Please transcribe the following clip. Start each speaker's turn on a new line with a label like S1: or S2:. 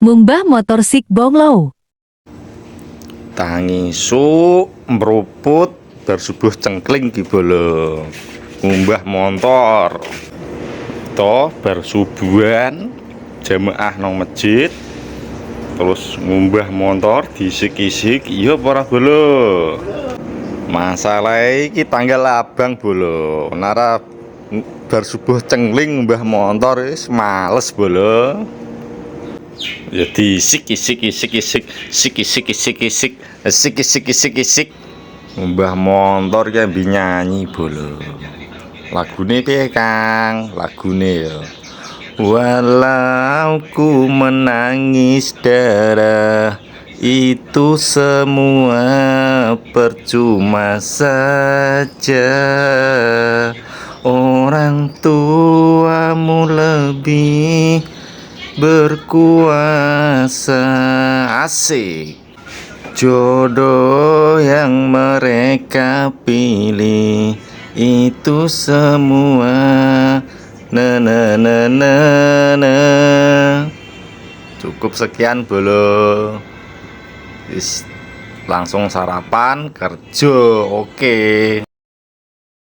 S1: Ngumbah motor sik bonglow.
S2: tangi su meruput bersubuh cengkling ki bolo. Ngumbah motor to bersubuhan jamaah nang masjid. Terus ngumbah motor disik-isik iya para bolo? Masalah iki tanggal abang bolo. Nara bersubuh cengkling ngumbah motor wis males bolo ya disik isik isik isik sik isik isik isik isik isik isik isik mbah motor ki ambi nyanyi bolo. Lagune piye Kang? Lagune ya walau ku menangis darah itu semua percuma saja. Orang tuamu lebih berkuasa. Asik. Jodoh yang mereka pilih itu semua. Na na na na na cukup sekian bolo. Langsung sarapan kerja. Oke